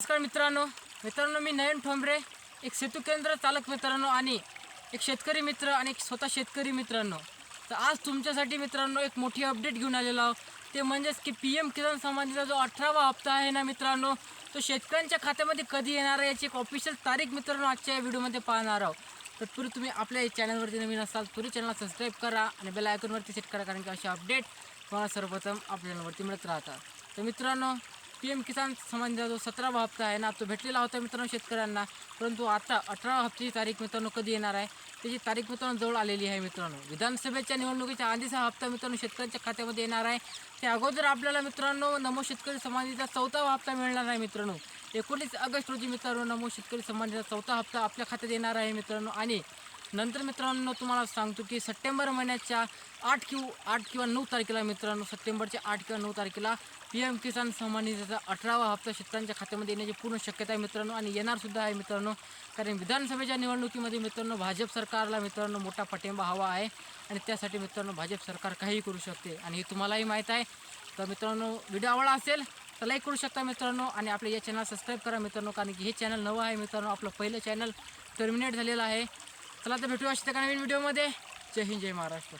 नमस्कार मित्रांनो. मित्रांनो मी नयन ठोंबरे एक सेतू केंद्र चालक मित्रांनो आणि एक शेतकरी मित्र आणि एक स्वतः शेतकरी मित्रांनो. तर आज तुमच्यासाठी मित्रांनो एक मोठी अपडेट घेऊन आलेलो आहोत. ते म्हणजेच की पी एम किसान संबंधीचा जो अठरावा हप्ता आहे ना मित्रांनो तो शेतकऱ्यांच्या खात्यामध्ये कधी येणार आहे याची एक ऑफिशियल तारीख मित्रांनो आजच्या या व्हिडिओमध्ये पाहणार आहोत. तत्पूर्वी तुम्ही आपल्या या चॅनलवरती नवीन असाल तरी चॅनलला सबस्क्राईब करा आणि बेल आयकॉनवरती सेट करा कारण की असे अपडेट तुम्हाला सर्वप्रथम आपल्यावरती मिळत राहतात. तर मित्रांनो पी एम किसान सन्मानचा जो सतरावा हप्ता आहे ना तो भेटलेला होता मित्रांनो शेतकऱ्यांना. परंतु आता अठरा हप्त्याची तारीख मित्रांनो कधी येणार आहे? त्याची तारीख मित्रांनो जवळ आलेली आहे मित्रांनो. विधानसभेच्या निवडणुकीच्या आधीच हा हप्ता मित्रांनो शेतकऱ्यांच्या खात्यामध्ये येणार आहे. त्या अगोदर आपल्याला मित्रांनो नमो शेतकरी समाधीचा चौथा हप्ता मिळणार आहे मित्रांनो. एकोणीस ऑगस्ट रोजी मित्रांनो नमो शेतकरी समाधीचा चौथा हप्ता आपल्या खात्यात येणार आहे मित्रांनो. आणि नंतर मित्रांनो तुम्हाला सांगतो की सप्टेंबर महिन्याच्या आठ किंवा आठ किंवा नऊ तारखेला मित्रांनो सप्टेंबरच्या आठ किंवा नऊ तारखेला पी एम किसान सन्मान निधीचा अठरावा हप्ता शेतकऱ्यांच्या खात्यामध्ये येण्याची पूर्ण शक्यता आहे मित्रांनो आणि येणारसुद्धा आहे मित्रांनो. कारण विधानसभेच्या निवडणुकीमध्ये मित्रांनो भाजप सरकारला मित्रांनो मोठा पाठिंबा हवा आहे आणि त्यासाठी मित्रांनो भाजप सरकार काहीही करू शकते आणि हे तुम्हालाही माहीत आहे. तर मित्रांनो व्हिडिओ आवडला असेल तर लाईक करू शकता मित्रांनो आणि आपल्या या चॅनल सबस्क्राईब करा मित्रांनो कारण की हे चॅनल नवं आहे मित्रांनो आपलं पहिलं चॅनल टर्मिनेट झालेलं आहे. चला तर भेटू अशा एका नवीन व्हिडिओमध्ये. जय हिंद जय महाराष्ट्र.